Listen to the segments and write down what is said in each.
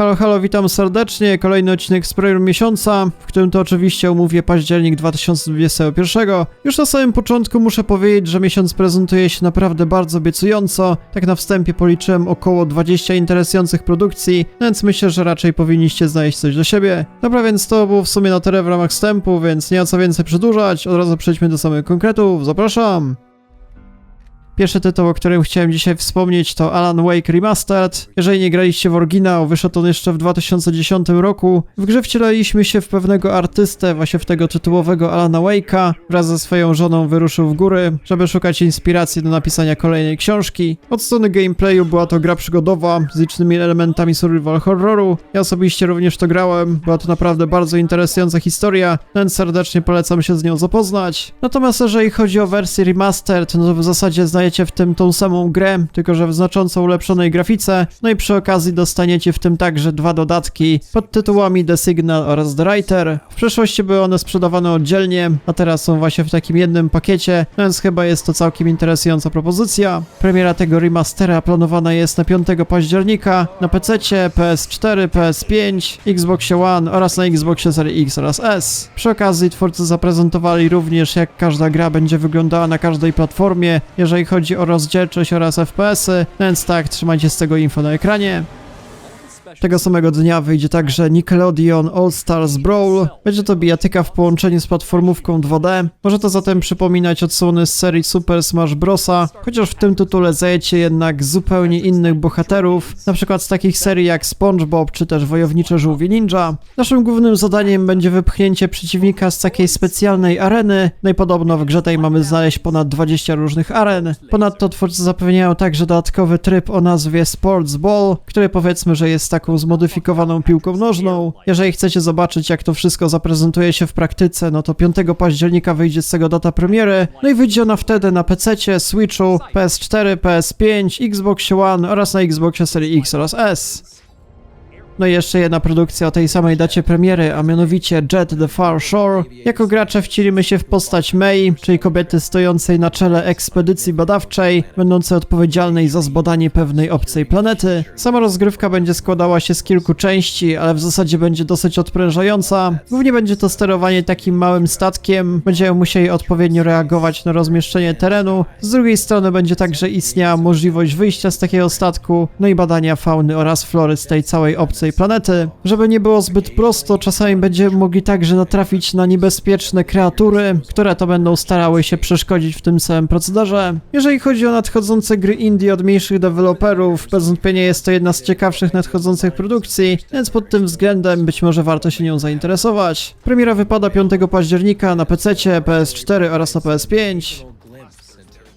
Halo, halo, witam serdecznie. Kolejny odcinek z premieru miesiąca, w którym to oczywiście omówię październik 2021. Już na samym początku muszę powiedzieć, że miesiąc prezentuje się naprawdę bardzo obiecująco. Tak na wstępie policzyłem około 20 interesujących produkcji, więc myślę, że raczej powinniście znaleźć coś do siebie. Dobra, więc to było w sumie na tyle w ramach wstępu, więc nie ma co więcej przedłużać. Od razu przejdźmy do samych konkretów. Zapraszam! Pierwszy tytuł, o którym chciałem dzisiaj wspomnieć to Alan Wake Remastered. Jeżeli nie graliście w oryginał, wyszedł on jeszcze w 2010 roku. W grze wcielaliśmy się w pewnego artystę, właśnie w tego tytułowego Alana Wake'a. Wraz ze swoją żoną wyruszył w góry, żeby szukać inspiracji do napisania kolejnej książki. Od strony gameplayu była to gra przygodowa z licznymi elementami survival horroru. Ja osobiście również to grałem, była to naprawdę bardzo interesująca historia, więc serdecznie polecam się z nią zapoznać. Natomiast jeżeli chodzi o wersję remastered, no to w zasadzie znajdziecie w tym tą samą grę, tylko że w znacząco ulepszonej grafice, no i przy okazji dostaniecie w tym także dwa dodatki pod tytułami The Signal oraz The Writer. W przeszłości były one sprzedawane oddzielnie, a teraz są właśnie w takim jednym pakiecie, no więc chyba jest to całkiem interesująca propozycja. Premiera tego remastera planowana jest na 5 października na PC, PS4, PS5, Xbox One oraz na Xboxie Series X oraz S. Przy okazji twórcy zaprezentowali również jak każda gra będzie wyglądała na każdej platformie, jeżeli chodzi o rozdzielczość oraz FPS-y, więc tak, trzymajcie z tego info na ekranie. Tego samego dnia wyjdzie także Nickelodeon All Stars Brawl. Będzie to bijatyka w połączeniu z platformówką 2D. Może to zatem przypominać odsłony z serii Super Smash Brosa, chociaż w tym tytule zajecie jednak zupełnie innych bohaterów, na przykład z takich serii jak SpongeBob czy też Wojownicze Żółwie Ninja. Naszym głównym zadaniem będzie wypchnięcie przeciwnika z takiej specjalnej areny, no i podobno w grze tej mamy znaleźć ponad 20 różnych aren. Ponadto twórcy zapewniają także dodatkowy tryb o nazwie Sports Ball, który powiedzmy, że jest taką zmodyfikowaną piłką nożną. Jeżeli chcecie zobaczyć, jak to wszystko zaprezentuje się w praktyce, no to 5 października wyjdzie z tego data premiery. No i wyjdzie ona wtedy na PC, Switchu, PS4, PS5, Xbox One oraz na Xboxie Series X oraz S. No i jeszcze jedna produkcja o tej samej dacie premiery, a mianowicie Jet the Far Shore. Jako gracze wcielimy się w postać May, czyli kobiety stojącej na czele ekspedycji badawczej, będącej odpowiedzialnej za zbadanie pewnej obcej planety. Sama rozgrywka będzie składała się z kilku części, ale w zasadzie będzie dosyć odprężająca. Głównie będzie to sterowanie takim małym statkiem, będziemy musieli odpowiednio reagować na rozmieszczenie terenu. Z drugiej strony będzie także istniała możliwość wyjścia z takiego statku, no i badania fauny oraz flory z tej całej obcej planety. Żeby nie było zbyt prosto, czasami będziemy mogli także natrafić na niebezpieczne kreatury, które to będą starały się przeszkodzić w tym samym procederze. Jeżeli chodzi o nadchodzące gry indie od mniejszych deweloperów, bez wątpienia jest to jedna z ciekawszych nadchodzących produkcji, więc pod tym względem być może warto się nią zainteresować. Premiera wypada 5 października na PC, PS4 oraz na PS5.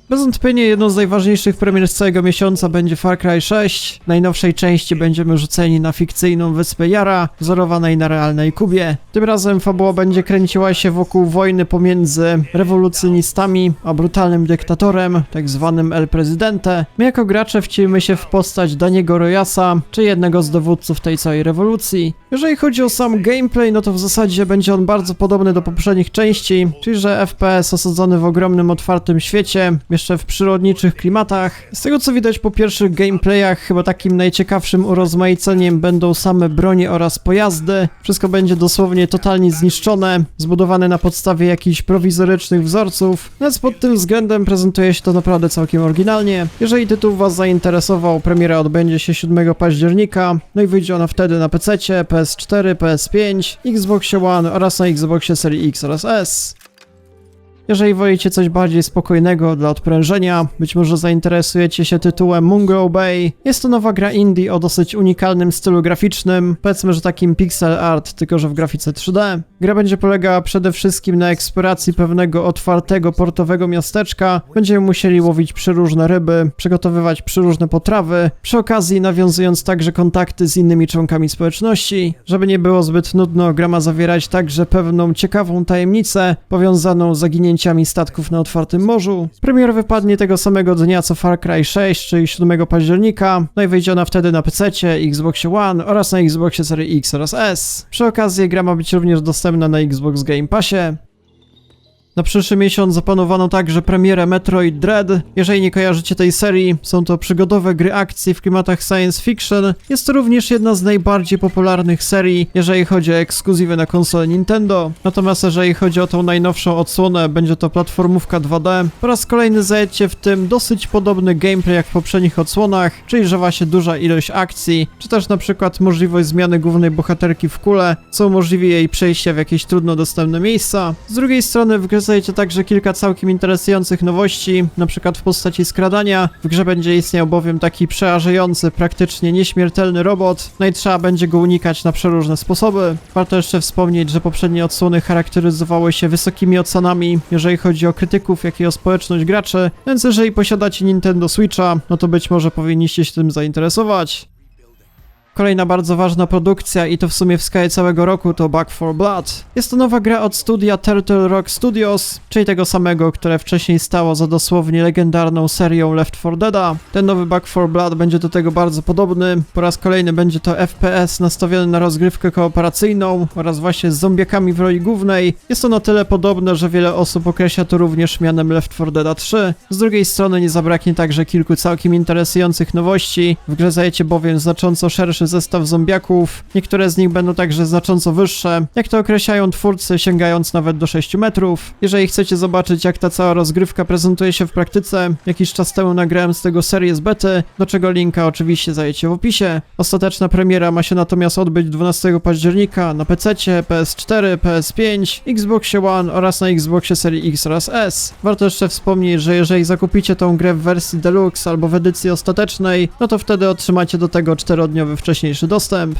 Bez wątpienia jedną z najważniejszych premier z całego miesiąca będzie Far Cry 6. W najnowszej części będziemy rzuceni na fikcyjną wyspę Yara, wzorowanej na realnej Kubie. Tym razem fabuła będzie kręciła się wokół wojny pomiędzy rewolucjonistami a brutalnym dyktatorem, tak zwanym El Presidente. My jako gracze wcielimy się w postać Daniego Royasa, czy jednego z dowódców tej całej rewolucji. Jeżeli chodzi o sam gameplay, no to w zasadzie będzie on bardzo podobny do poprzednich części, czyli że FPS osadzony w ogromnym otwartym świecie, jeszcze w przyrodniczych klimatach. Z tego co widać po pierwszych gameplayach, chyba takim najciekawszym urozmaiceniem będą same bronie oraz pojazdy. Wszystko będzie dosłownie totalnie zniszczone, zbudowane na podstawie jakichś prowizorycznych wzorców, więc pod tym względem prezentuje się to naprawdę całkiem oryginalnie. Jeżeli tytuł Was zainteresował, premiera odbędzie się 7 października, no i wyjdzie ona wtedy na PC, PS4, PS5, Xbox One oraz na Xboxie Series X oraz S. Jeżeli wolicie coś bardziej spokojnego dla odprężenia, być może zainteresujecie się tytułem Mungo Bay. Jest to nowa gra indie o dosyć unikalnym stylu graficznym, powiedzmy, że takim pixel art, tylko że w grafice 3D. Gra będzie polegała przede wszystkim na eksploracji pewnego otwartego portowego miasteczka. Będziemy musieli łowić przeróżne ryby, przygotowywać przeróżne potrawy, przy okazji nawiązując także kontakty z innymi członkami społeczności. Żeby nie było zbyt nudno, gra ma zawierać także pewną ciekawą tajemnicę powiązaną z zaginięciem statków na otwartym morzu. Premier wypadnie tego samego dnia co Far Cry 6, czyli 7 października, no i wyjdzie ona wtedy na PC, Xbox One oraz na Xboxie Series X oraz S. Przy okazji gra ma być również dostępna na Xbox Game Passie. Na przyszły miesiąc zaplanowano także premierę Metroid Dread. Jeżeli nie kojarzycie tej serii, są to przygodowe gry akcji w klimatach science fiction. Jest to również jedna z najbardziej popularnych serii, jeżeli chodzi o ekskluzywy na konsolę Nintendo. Natomiast jeżeli chodzi o tą najnowszą odsłonę, będzie to platformówka 2D. Po raz kolejny zajęcie w tym dosyć podobny gameplay jak w poprzednich odsłonach, czyli że właśnie duża ilość akcji, czy też na przykład możliwość zmiany głównej bohaterki w kulę, co umożliwi jej przejście w jakieś trudno dostępne miejsca. Z drugiej strony w grze znajdziecie także kilka całkiem interesujących nowości, na przykład w postaci skradania. W grze będzie istniał bowiem taki przerażający, praktycznie nieśmiertelny robot, no i trzeba będzie go unikać na przeróżne sposoby. Warto jeszcze wspomnieć, że poprzednie odsłony charakteryzowały się wysokimi ocenami, jeżeli chodzi o krytyków, jak i o społeczność graczy, więc jeżeli posiadacie Nintendo Switcha, no to być może powinniście się tym zainteresować. Kolejna bardzo ważna produkcja i to w sumie w skali całego roku to Back 4 Blood. Jest to nowa gra od studia Turtle Rock Studios, czyli tego samego, które wcześniej stało za dosłownie legendarną serią Left 4 Deada. Ten nowy Back 4 Blood będzie do tego bardzo podobny. Po raz kolejny będzie to FPS nastawiony na rozgrywkę kooperacyjną oraz właśnie z zombiakami w roli głównej. Jest to na tyle podobne, że wiele osób określa to również mianem Left 4 Dead 3. Z drugiej strony nie zabraknie także kilku całkiem interesujących nowości. W grze zajecie bowiem znacząco szerszy zestaw zombiaków. Niektóre z nich będą także znacząco wyższe, jak to określają twórcy, sięgając nawet do 6 metrów. Jeżeli chcecie zobaczyć, jak ta cała rozgrywka prezentuje się w praktyce, jakiś czas temu nagrałem z tego serię z bety, do czego linka oczywiście zajecie w opisie. Ostateczna premiera ma się natomiast odbyć 12 października na PC, PS4, PS5, Xbox One oraz na Xboxie serii X oraz S. Warto jeszcze wspomnieć, że jeżeli zakupicie tą grę w wersji Deluxe albo w edycji ostatecznej, no to wtedy otrzymacie do tego 4-dniowy wcześniejszy dostęp.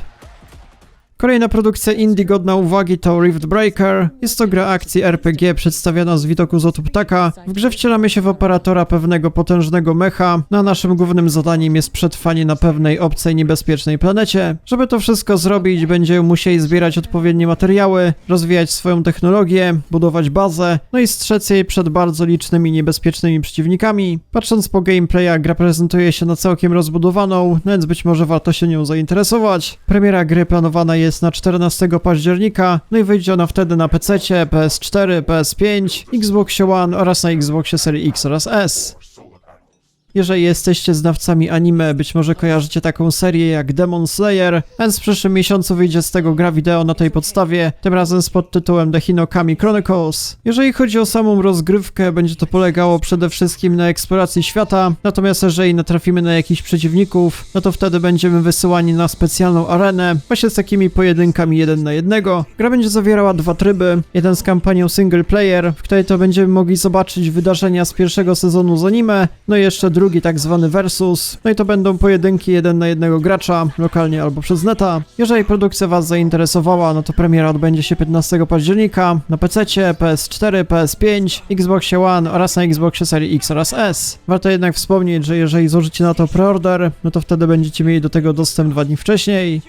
Kolejna produkcja indie godna uwagi to Rift Breaker. Jest to gra akcji RPG przedstawiona z widoku z lotu ptaka. W grze wcielamy się w operatora pewnego potężnego mecha, no a naszym głównym zadaniem jest przetrwanie na pewnej obcej niebezpiecznej planecie. Żeby to wszystko zrobić, będziemy musieli zbierać odpowiednie materiały, rozwijać swoją technologię, budować bazę, no i strzec jej przed bardzo licznymi niebezpiecznymi przeciwnikami. Patrząc po gameplaya, gra prezentuje się na całkiem rozbudowaną, więc być może warto się nią zainteresować. Premiera gry planowana jest na 14 października, no i wyjdzie ona wtedy na PC, PS4, PS5, Xbox One oraz na Xboxie serii X oraz S. Jeżeli jesteście znawcami anime, być może kojarzycie taką serię jak Demon Slayer, więc w przyszłym miesiącu wyjdzie z tego gra wideo na tej podstawie, tym razem z podtytułem The Hinokami Chronicles. Jeżeli chodzi o samą rozgrywkę, będzie to polegało przede wszystkim na eksploracji świata, natomiast jeżeli natrafimy na jakichś przeciwników, no to wtedy będziemy wysyłani na specjalną arenę, właśnie z takimi pojedynkami jeden na jednego. Gra będzie zawierała dwa tryby, jeden z kampanią single player, w której to będziemy mogli zobaczyć wydarzenia z pierwszego sezonu z anime, no i jeszcze drugi tak zwany versus, no i to będą pojedynki jeden na jednego gracza, lokalnie albo przez neta. Jeżeli produkcja Was zainteresowała, no to premiera odbędzie się 15 października na PC, PS4, PS5, Xbox One oraz na Xboxie serii X oraz S. Warto jednak wspomnieć, że jeżeli złożycie na to preorder, no to wtedy będziecie mieli do tego dostęp dwa dni wcześniej.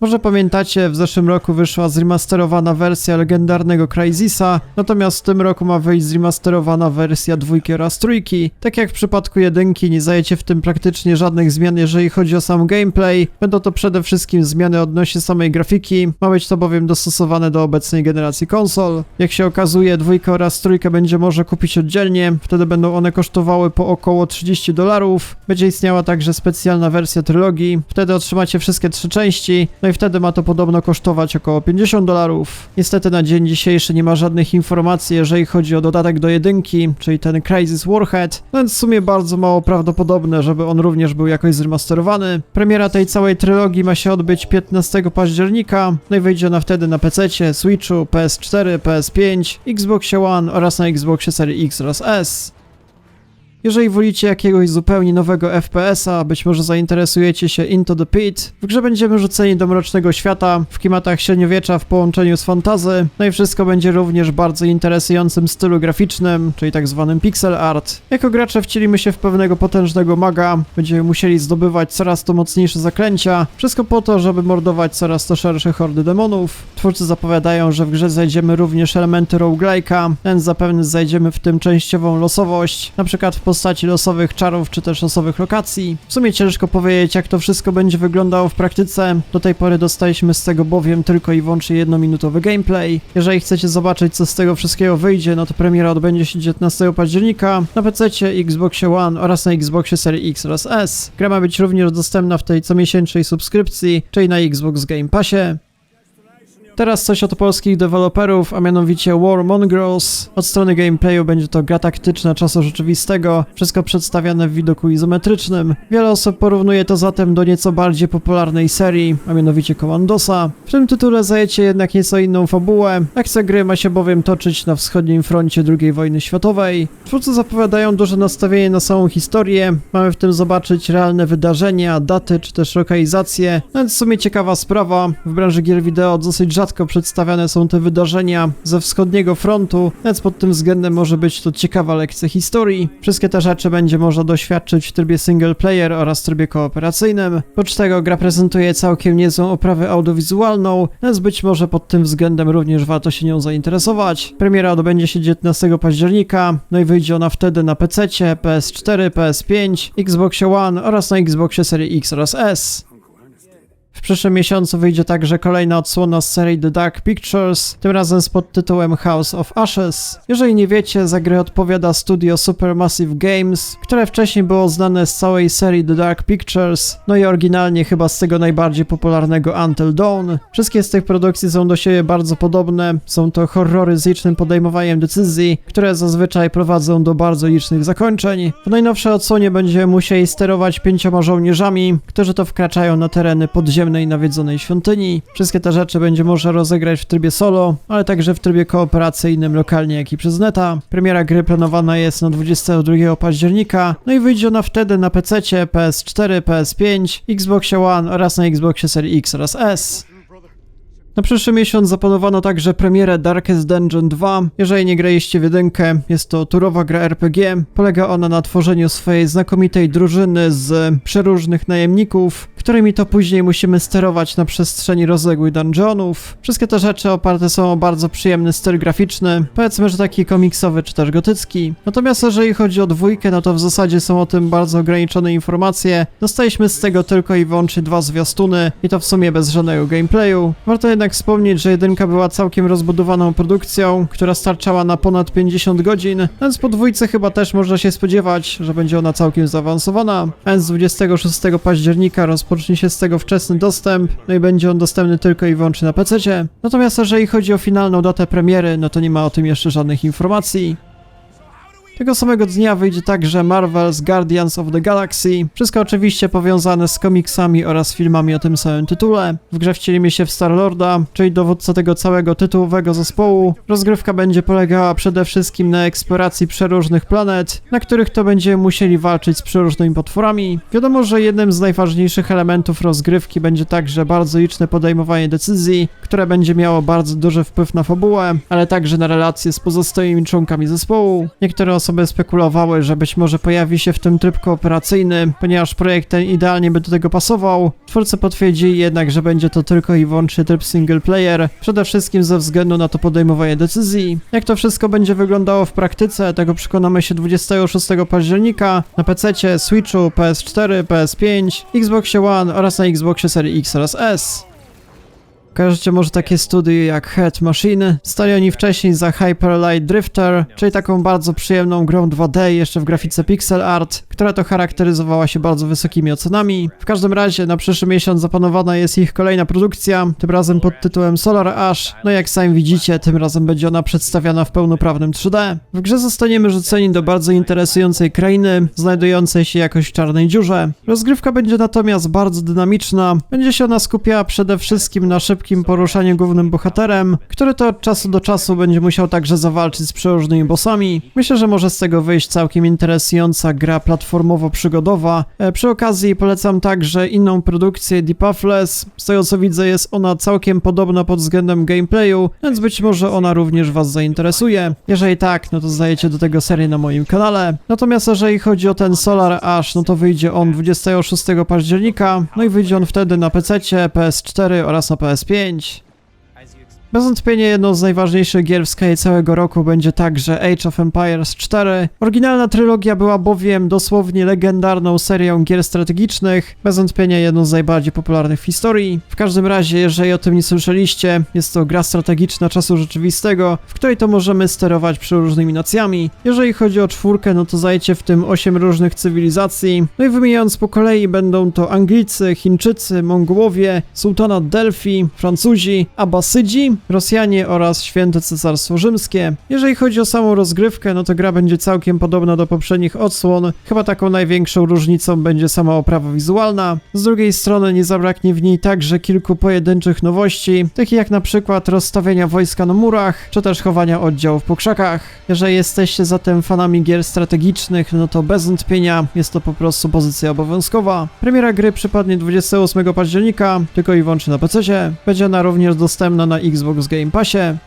Może pamiętacie, w zeszłym roku wyszła zremasterowana wersja legendarnego Crysisa, natomiast w tym roku ma wyjść zremasterowana wersja dwójki oraz trójki. Tak jak w przypadku jedynki, nie zajecie w tym praktycznie żadnych zmian, jeżeli chodzi o sam gameplay. Będą to przede wszystkim zmiany odnośnie samej grafiki, ma być to bowiem dostosowane do obecnej generacji konsol. Jak się okazuje, dwójkę oraz trójkę będzie można kupić oddzielnie, wtedy będą one kosztowały po około 30 dolarów. Będzie istniała także specjalna wersja trylogii, wtedy otrzymacie wszystkie trzy części, no i wtedy ma to podobno kosztować około 50 dolarów. Niestety na dzień dzisiejszy nie ma żadnych informacji, jeżeli chodzi o dodatek do jedynki, czyli ten Crisis Warhead, no więc w sumie bardzo mało prawdopodobne, żeby on również był jakoś zremasterowany. Premiera tej całej trylogii ma się odbyć 15 października, no i wyjdzie ona wtedy na PC, Switchu, PS4, PS5, Xbox One oraz na Xboxie serii X oraz S. Jeżeli wolicie jakiegoś zupełnie nowego FPS-a, być może zainteresujecie się Into the Pit, w grze będziemy rzuceni do mrocznego świata, w klimatach średniowiecza w połączeniu z fantazy, no i wszystko będzie również bardzo interesującym stylu graficznym, czyli tak zwanym pixel art. Jako gracze wcielimy się w pewnego potężnego maga, będziemy musieli zdobywać coraz to mocniejsze zaklęcia, wszystko po to, żeby mordować coraz to szersze hordy demonów. Twórcy zapowiadają, że w grze znajdziemy również elementy roguelike'a, ten zapewne znajdziemy w tym częściową losowość, na przykład w postaci losowych czarów czy też losowych lokacji. W sumie ciężko powiedzieć, jak to wszystko będzie wyglądało w praktyce. Do tej pory dostaliśmy z tego bowiem tylko i wyłącznie jednominutowy gameplay. Jeżeli chcecie zobaczyć, co z tego wszystkiego wyjdzie, no to premiera odbędzie się 19 października na PC, Xboxie One oraz na Xboxie Series X oraz S. Gra ma być również dostępna w tej comiesięcznej subskrypcji, czyli na Xbox Game Passie. Teraz coś od polskich deweloperów, a mianowicie War Mongrels. Od strony gameplayu będzie to gra taktyczna czasu rzeczywistego, wszystko przedstawiane w widoku izometrycznym. Wiele osób porównuje to zatem do nieco bardziej popularnej serii, a mianowicie Commandosa. W tym tytule zajecie jednak nieco inną fabułę. Akcja gry ma się bowiem toczyć na wschodnim froncie II wojny światowej. Twórcy zapowiadają duże nastawienie na samą historię. Mamy w tym zobaczyć realne wydarzenia, daty czy też lokalizacje. No więc w sumie ciekawa sprawa. W branży gier wideo dosyć rzadko przedstawiane są te wydarzenia ze wschodniego frontu, więc pod tym względem może być to ciekawa lekcja historii. Wszystkie te rzeczy będzie można doświadczyć w trybie single player oraz trybie kooperacyjnym. Oprócz tego gra prezentuje całkiem niezłą oprawę audiowizualną, więc być może pod tym względem również warto się nią zainteresować. Premiera odbędzie się 19 października, no i wyjdzie ona wtedy na PC, PS4, PS5, Xbox One oraz na Xboxie Series X oraz S. W przyszłym miesiącu wyjdzie także kolejna odsłona z serii The Dark Pictures, tym razem z podtytułem House of Ashes. Jeżeli nie wiecie, za grę odpowiada studio Supermassive Games, które wcześniej było znane z całej serii The Dark Pictures, no i oryginalnie chyba z tego najbardziej popularnego Until Dawn. Wszystkie z tych produkcji są do siebie bardzo podobne, są to horrory z licznym podejmowaniem decyzji, które zazwyczaj prowadzą do bardzo licznych zakończeń. W najnowszej odsłonie będziemy musieli sterować pięcioma żołnierzami, którzy to wkraczają na tereny podziemnej nawiedzonej świątyni. Wszystkie te rzeczy będzie można rozegrać w trybie solo, ale także w trybie kooperacyjnym lokalnie jak i przez neta. Premiera gry planowana jest na 22 października, no i wyjdzie ona wtedy na PC, PS4, PS5, Xbox One oraz na Xboxie Series X oraz S. Na przyszły miesiąc zaplanowano także premierę Darkest Dungeon 2. Jeżeli nie graliście w jedynkę, jest to turowa gra RPG. Polega ona na tworzeniu swojej znakomitej drużyny z przeróżnych najemników, którymi to później musimy sterować na przestrzeni rozległych dungeonów. Wszystkie te rzeczy oparte są o bardzo przyjemny styl graficzny, powiedzmy, że taki komiksowy czy też gotycki. Natomiast jeżeli chodzi o dwójkę, no to w zasadzie są o tym bardzo ograniczone informacje. Dostaliśmy z tego tylko i wyłącznie dwa zwiastuny i to w sumie bez żadnego gameplayu. Warto jednak wspomnieć, że jedynka była całkiem rozbudowaną produkcją, która starczała na ponad 50 godzin, więc po dwójce chyba też można się spodziewać, że będzie ona całkiem zaawansowana. A więc 26 października rozpocznie się z tego wczesny dostęp, no i będzie on dostępny tylko i wyłącznie na PC. Natomiast jeżeli chodzi o finalną datę premiery, no to nie ma o tym jeszcze żadnych informacji. Tego samego dnia wyjdzie także Marvel's Guardians of the Galaxy. Wszystko oczywiście powiązane z komiksami oraz filmami o tym samym tytule. W grze wcielimy się w Star-Lorda, czyli dowódcę tego całego tytułowego zespołu. Rozgrywka będzie polegała przede wszystkim na eksploracji przeróżnych planet, na których to będziemy musieli walczyć z przeróżnymi potworami. Wiadomo, że jednym z najważniejszych elementów rozgrywki będzie także bardzo liczne podejmowanie decyzji, które będzie miało bardzo duży wpływ na fabułę, ale także na relacje z pozostałymi członkami zespołu. Niektóre osoby spekulowały, że być może pojawi się w tym tryb kooperacyjny, ponieważ projekt ten idealnie by do tego pasował. Twórcy potwierdzili jednak, że będzie to tylko i wyłącznie tryb single player, przede wszystkim ze względu na to podejmowanie decyzji. Jak to wszystko będzie wyglądało w praktyce, tego przekonamy się 26 października na PC, Switchu, PS4, PS5, Xboxie One oraz na Xboxie Series X oraz S. Kojarzycie może takie studio jak Head Machine? Stali oni wcześniej za Hyper Light Drifter, czyli taką bardzo przyjemną grą 2D jeszcze w grafice pixel art, która to charakteryzowała się bardzo wysokimi ocenami. W każdym razie na przyszły miesiąc zaplanowana jest ich kolejna produkcja, tym razem pod tytułem Solar Ash. No jak sami widzicie, tym razem będzie ona przedstawiana w pełnoprawnym 3D. W grze zostaniemy rzuceni do bardzo interesującej krainy, znajdującej się jakoś w czarnej dziurze. Rozgrywka będzie natomiast bardzo dynamiczna, będzie się ona skupiała przede wszystkim na szybkim poruszaniu głównym bohaterem, który to od czasu do czasu będzie musiał także zawalczyć z przeróżnymi bossami. Myślę, że może z tego wyjść całkiem interesująca gra platformowo-przygodowa. E, przy okazji polecam także inną produkcję Deep Pathless. Z tego co widzę jest ona całkiem podobna pod względem gameplayu, więc być może ona również was zainteresuje. Jeżeli tak, no to zdajecie do tego serię na moim kanale. Natomiast jeżeli chodzi o ten Solar Ash, no to wyjdzie on 26 października, no i wyjdzie on wtedy na PC, PS4 oraz na PS5. Bez wątpienia jedną z najważniejszych gier w skali całego roku będzie także Age of Empires 4. Oryginalna trylogia była bowiem dosłownie legendarną serią gier strategicznych, bez wątpienia jedną z najbardziej popularnych w historii. W każdym razie, jeżeli o tym nie słyszeliście, jest to gra strategiczna czasu rzeczywistego, w której to możemy sterować przeróżnymi nacjami. Jeżeli chodzi o czwórkę, no to zajecie w tym 8 różnych cywilizacji. No i wymieniając po kolei, będą to Anglicy, Chińczycy, Mongołowie, Sultanat Delphi, Francuzi, Abbasydzi, Rosjanie oraz Święte Cesarstwo Rzymskie. Jeżeli chodzi o samą rozgrywkę, no to gra będzie całkiem podobna do poprzednich odsłon. Chyba taką największą różnicą będzie sama oprawa wizualna. Z drugiej strony nie zabraknie w niej także kilku pojedynczych nowości, takich jak na przykład rozstawienia wojska na murach, czy też chowania oddziałów po krzakach. Jeżeli jesteście zatem fanami gier strategicznych, no to bez wątpienia jest to po prostu pozycja obowiązkowa. Premiera gry przypadnie 28 października, tylko i wyłącznie na PC. Będzie ona również dostępna na Xbox Game Passie.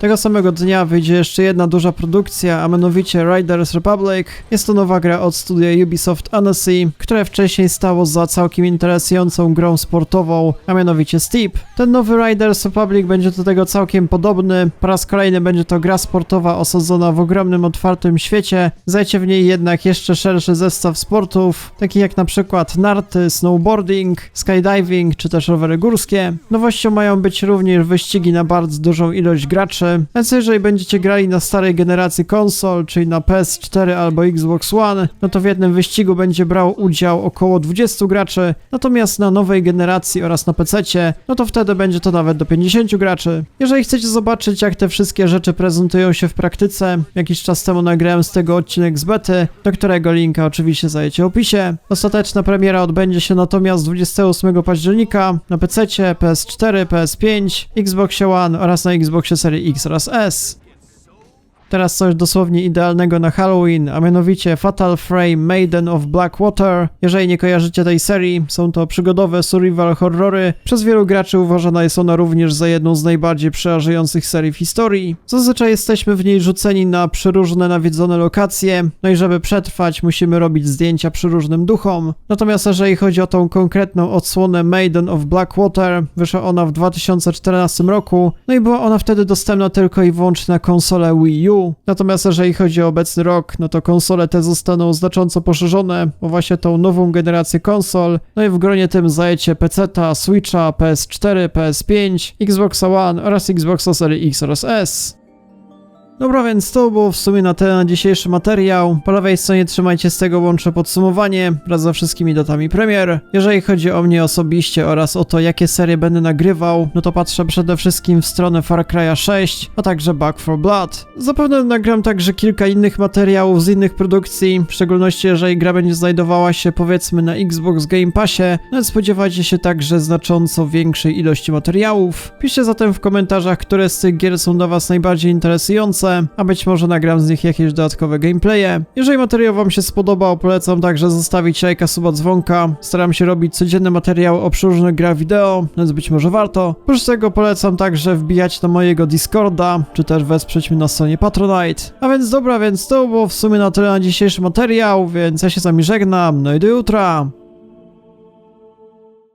Tego samego dnia wyjdzie jeszcze jedna duża produkcja, a mianowicie Riders Republic. Jest to nowa gra od studia Ubisoft Annecy, które wcześniej stało za całkiem interesującą grą sportową, a mianowicie Steep. Ten nowy Riders Republic będzie do tego całkiem podobny. Po raz kolejny będzie to gra sportowa osadzona w ogromnym, otwartym świecie. Zajcie w niej jednak jeszcze szerszy zestaw sportów, takich jak na przykład narty, snowboarding, skydiving czy też rowery górskie. Nowością mają być również wyścigi na bardzo dużą ilość graczy, więc jeżeli będziecie grali na starej generacji konsol, czyli na PS4 albo Xbox One, no to w jednym wyścigu będzie brał udział około 20 graczy, natomiast na nowej generacji oraz na PC, no to wtedy będzie to nawet do 50 graczy. Jeżeli chcecie zobaczyć, jak te wszystkie rzeczy prezentują się w praktyce, jakiś czas temu nagrałem z tego odcinek z bety, do którego linka oczywiście znajdziecie w opisie. Ostateczna premiera odbędzie się natomiast 28 października na PC, PS4, PS5, Xbox One oraz na Xboxie Series X oraz S. Teraz coś dosłownie idealnego na Halloween, a mianowicie Fatal Frame Maiden of Blackwater. Jeżeli nie kojarzycie tej serii, są to przygodowe survival horrory. Przez wielu graczy uważana jest ona również za jedną z najbardziej przerażających serii w historii. Zazwyczaj jesteśmy w niej rzuceni na przeróżne nawiedzone lokacje, no i żeby przetrwać musimy robić zdjęcia przeróżnym duchom. Natomiast jeżeli chodzi o tą konkretną odsłonę Maiden of Blackwater, wyszła ona w 2014 roku, no i była ona wtedy dostępna tylko i wyłącznie na konsolę Wii U. Natomiast jeżeli chodzi o obecny rok, no to konsole te zostaną znacząco poszerzone o właśnie tą nową generację konsol. No i w gronie tym zajecie PC-ta, Switcha, PS4, PS5, Xbox One oraz Xbox Series X oraz S. Dobra, więc to było w sumie na ten dzisiejszy materiał. Po lewej stronie trzymajcie z tego łącze podsumowanie wraz ze wszystkimi datami premier. Jeżeli chodzi o mnie osobiście oraz o to, jakie serie będę nagrywał, no to patrzę przede wszystkim w stronę Far Cry'a 6, a także Back 4 Blood. Zapewne nagram także kilka innych materiałów z innych produkcji, w szczególności jeżeli gra będzie znajdowała się powiedzmy na Xbox Game Passie, no więc spodziewajcie się także znacząco większej ilości materiałów. Piszcie zatem w komentarzach, które z tych gier są dla was najbardziej interesujące, a być może nagram z nich jakieś dodatkowe gameplaye. Jeżeli materiał wam się spodobał, polecam także zostawić lajka, suba, dzwonka. Staram się robić codzienne materiały o przeróżnych grach wideo, więc być może warto. Oprócz tego polecam także wbijać na mojego Discorda, czy też wesprzeć mnie na stronie Patronite. A więc dobra, więc to było w sumie na tyle na dzisiejszy materiał, więc ja się z wami żegnam, no i do jutra.